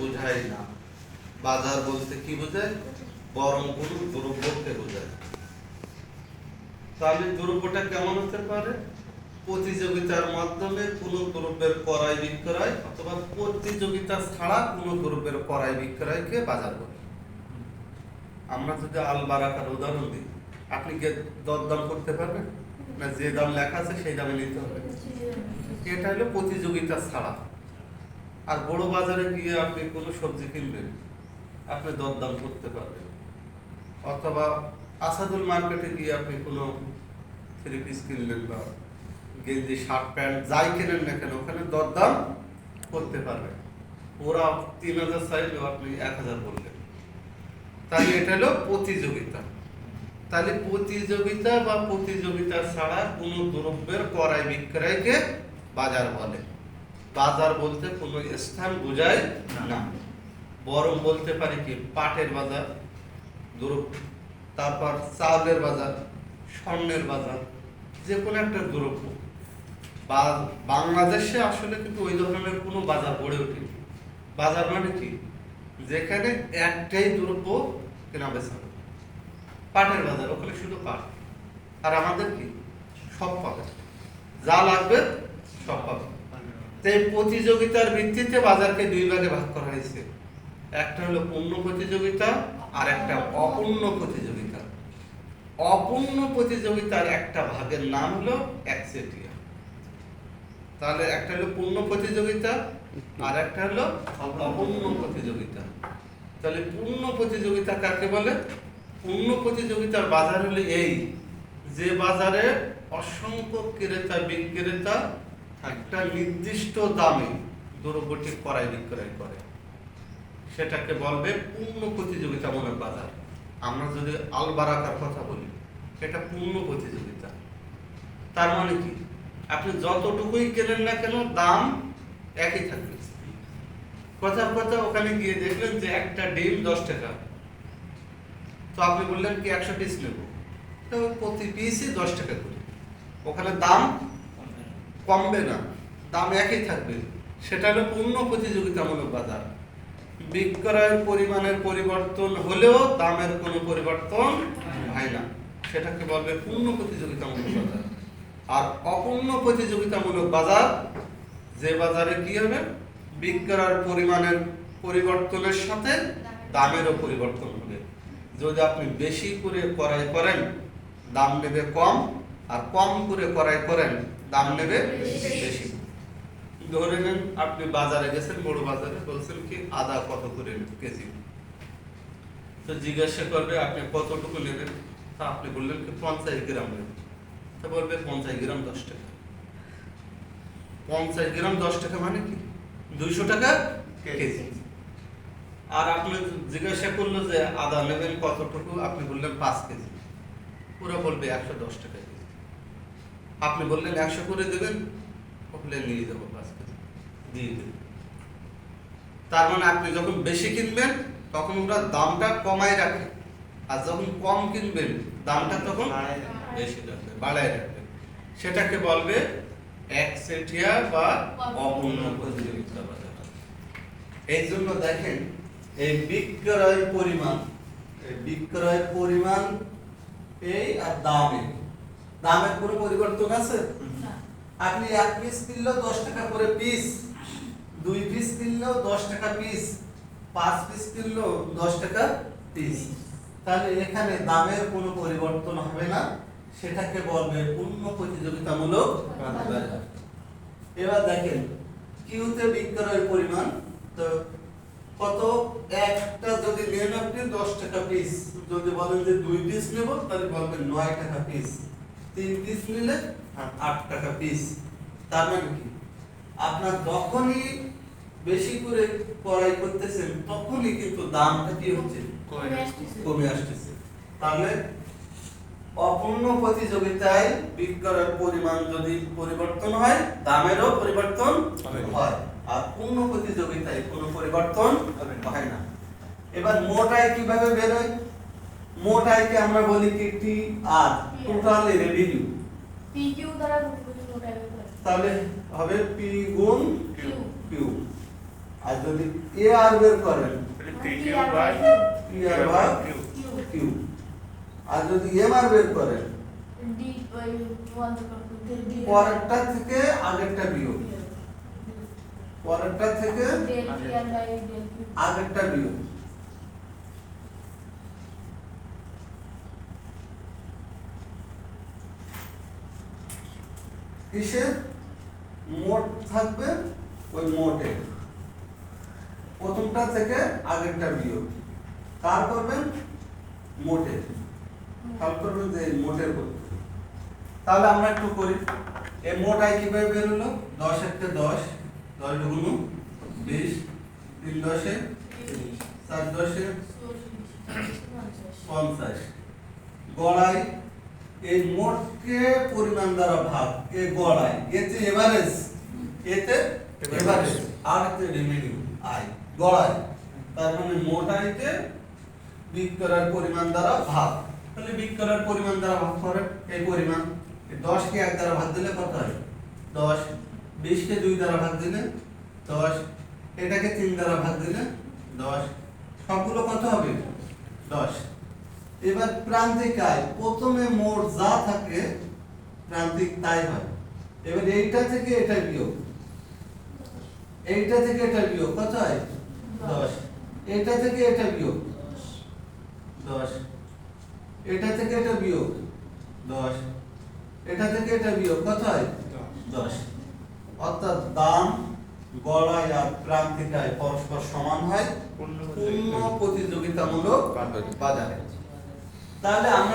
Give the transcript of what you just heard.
বোঝায় না। বাজার বলতে কি বোঝায়? বোঝায়। তাহলে কেমন হতে পারে? প্রতিযোগিতার মাধ্যমে কোনো দ্রব্যের ক্রয় বিক্রয় অথবা প্রতিযোগিতা ছাড়া কোনো দ্রব্যের ক্রয় বিক্রয়কে বাজার বলে আমরা যদি আল বারাকার উদাহরণ দিই, আপনি কি দরদাম করতে পারবেন? না যে দাম লেখা আছে সেই দামে নিতে হবে? এটা হলো প্রতিযোগিতা ছাড়া। আর বড় বাজারে গিয়ে আপনি কোনো সবজি কিনবেন, আপনি দরদাম করতে পারবেন। অথবা আসাদুল মার্কেটে গিয়ে আপনি কোনো থ্রি পিস কিনলেন বা গেঞ্জি শার্ট প্যান্ট যাই কেনেন না কেন, ওখানে দরদাম করতে পারবেন। ওরা তিন হাজার চাইলেও আপনি এক হাজার বললেন। তাহলে এটা হলো প্রতিযোগিতা। তাহলে প্রতিযোগিতা বা প্রতিযোগিতা ছাড়া কোনো দ্রব্যের ক্রয় বিক্রয়কে বাজার বলে। বাজার বলতে কোনো স্থান বোঝায় না। বরং বলতে পারি কি পাটের বাজার দ্রব্য তারপর চাউলের বাজার স্বর্ণের বাজার যে কোনো একটা দ্রব্য। বাংলাদেশে আসলে কিন্তু ওই ধরনের কোনো বাজার গড়ে ওঠেনি বাজার মানে কি? যেখানে একটাই দ্রব্য কেনা বেচা। পাটের বাজার ওখানে শুধু পাট। আর আমাদের কি? সব পাবে যা লাগবে সব পাবে। তো এই প্রতিযোগিতার ভিত্তিতে বাজারকে দুই ভাগে ভাগ করা হয়েছে। একটা হলো পূর্ণ প্রতিযোগিতা আর একটা অপূর্ণ প্রতিযোগিতা। অপূর্ণ প্রতিযোগিতার একটা ভাগের নাম হলো একচেটিয়া। তাহলে একটা হলো পূর্ণ প্রতিযোগিতা আর একটা হলো অপূর্ণ প্রতিযোগিতা। তাহলে পূর্ণ প্রতিযোগিতা কাকে বলে? পূর্ণ প্রতিযোগিতার বাজার হলো এই, যে বাজারে অসংখ্য ক্রেতা বিক্রেতা একটা নির্দিষ্ট দামে দ্রব্যটি ক্রয় বিক্রয় করে। সেটাকে বলবে পূর্ণ প্রতিযোগিতামূলক বাজার। আমরা যদি আল বারাকার কথা বলি এটা পূর্ণ প্রতিযোগিতা। তার মানে কি? আপনি যতটুকুই কেনেন না কেন, দাম একই থাকবে। কথা কথা ওখানে গিয়ে দেখলেন যে একটা ডিম দশ টাকা। তো আপনি বললেন কি, একশো পিস নেব। তো প্রতি পিসই দশ টাকা করে। ওখানে দাম কমবে না। দাম একই থাকবে। সেটা হলো পূর্ণ প্রতিযোগিতামূলক বাজার। বিক্রয়ের পরিমাণের পরিবর্তন হলেও দামের কোনো পরিবর্তন হয় না। সেটাকে বলবে পূর্ণ প্রতিযোগিতামূলক বাজার। আর অপূর্ণ প্রতিযোগিতামূলক বাজার, যে বাজারে কি হবে? বিক্রয়ের পরিমাণের পরিবর্তনের সাথে দামেরও পরিবর্তন হবে। যদি আপনি বেশি করে ক্রয় করেন, দাম নেবে কম, আর কম করে ক্রয় করেন দাম নেবে বেশি। ধরে নেন আপনি বাজারে গেছেন, বড় বাজারে বলছেন কি, আদা কত করে কেজি? তো জিজ্ঞাসা করবে, আপনি কতটুকু নেবেন? তা আপনি বললেন কি, পঞ্চাশ গ্রাম নেবেন তা বলবে, পঞ্চাশ গ্রাম দশ টাকা। পঞ্চাশ গ্রাম দশ টাকা মানে কি? দুইশো টাকা কেজি। আর আপনি জিজ্ঞাসা করল যে আদা নেবেন কতটুকু? আপনি বললেন পাঁচ কেজি। পুরো বলবে একশো দশ টাকা আপনি বললেন একশো করে দেবেন বললে নিয়ে যাব পাঁচ কেজি। দিয়ে দেবেন তার মানে আপনি যখন বেশি কিনবেন তখন ওরা দামটা কমায় রাখে। আর যখন কম কিনবেন দামটা তখন বেশি রাখবে বাড়ায় রাখবে সেটাকে বলবে একচেটিয়া বা অপূর্ণ প্রতিযোগিতা বাজার। এই জন্য দেখেন এই বিক্রয় পরিমাণ এই বিক্রয় পরিমাণ এই আর দামে। দামের কোনো পরিবর্তন আছে? আপনি এক পিস কিনলেও দশ টাকা করে পিস দুই পিস কিনলেও দশ টাকা পিস পাঁচ পিস কিনলেও দশ টাকা পিস তাহলে এখানে দামের কোনো পরিবর্তন হবে না সেটাকে বলবে পূর্ণ প্রতিযোগিতামূলক এবার দেখেন কিউতে বিক্রয়ের পরিমাণ তো কত? একটা যদি নেন আপনি দশ টাকা পিস যদি বলেন যে দুই পিস নেব তাহলে বলবেন নয় টাকা পিস তিন পিস নিলে আট টাকা পিস তার মানে কি? আপনার যখনই বেশি করে ক্রয় করতেছেন তখনই কিন্তু দামটা কি হচ্ছে? কমে আসতেছে। তাহলে অপূর্ণ প্রতিযোগিতায় বিক্রয়ের পরিমাণ যদি পরিবর্তন হয় দামেরও পরিবর্তন হয়। আর পূর্ণ প্রতিযোগিতায় কোনো পরিবর্তন হয় না। এবার মোট আয় কীভাবে বেরোয়? মোট আয়কে আমরা বলি কি T R total revenue PQ দ্বারা গুণ করে মোট আয় বের করে। তাহলে হবে পি গুণ কিউ। কিউ আর যদি এ আর বের করেন P Q by P R by Q Q আর যদি এম আর বের করেন ডি ওই ওয়ান থেকে ডি পরেরটা থেকে আগেরটা বিয়োগ পরেরটা থেকে del P R by del Q আগেরটা বিয়োগ কিসের মোট থাকবে ওই মোটে। প্রথমটা থেকে আগেরটা বিয়োগ। কার করবেন? মোটে। খেয়াল করবেন যে মোটের করতে। তাহলে আমরা একটু করি। এই মোট আয় কীভাবে বেরোলো দশ একটা দশ দশ দুগুণ বিশ, তিন দশে চার দশে পঞ্চাশ। গড়াই এই মোটকে পরিমাণ দ্বারা ভাগ? এ গড়াই এতে এভারেজ? এতে এভারেজ? আর এতে রেভিনিউ আয় গড়াই তার মানে মোট আয়কে বিক্রয়ের পরিমাণ দ্বারা ভাগ। তাহলে বিক্রয়ের পরিমাণ দ্বারা ভাগ করে এই পরিমাণ। দশকে এক দ্বারা ভাগ দিলে কত হয়? দশ। বিশকে দুই দ্বারা ভাগ দিলে দশ। এটাকে তিন দ্বারা ভাগ দিলে দশ। সবগুলো কত হবে? দশ। এবার প্রান্তিক আয় প্রথমে মোট যা থাকে প্রান্তিক তাই হয়। এবার এইটা থেকে এটা বিয়োগ। এইটা থেকে এটা বিয়োগ কত হয়? দশ। এটা থেকে এটা বিয়োগ। দশ। এটা থেকে এটা বিয়োগ। দশ। এটা থেকে এটা বিয়োগ কত হয়? দশ। অর্থাৎ দাম গড়াই আর প্রান্তিক আয় পরস্পর সমান হয়। পূর্ণ প্রতিযোগিতামূলক বাজারে। তাহলে আমরা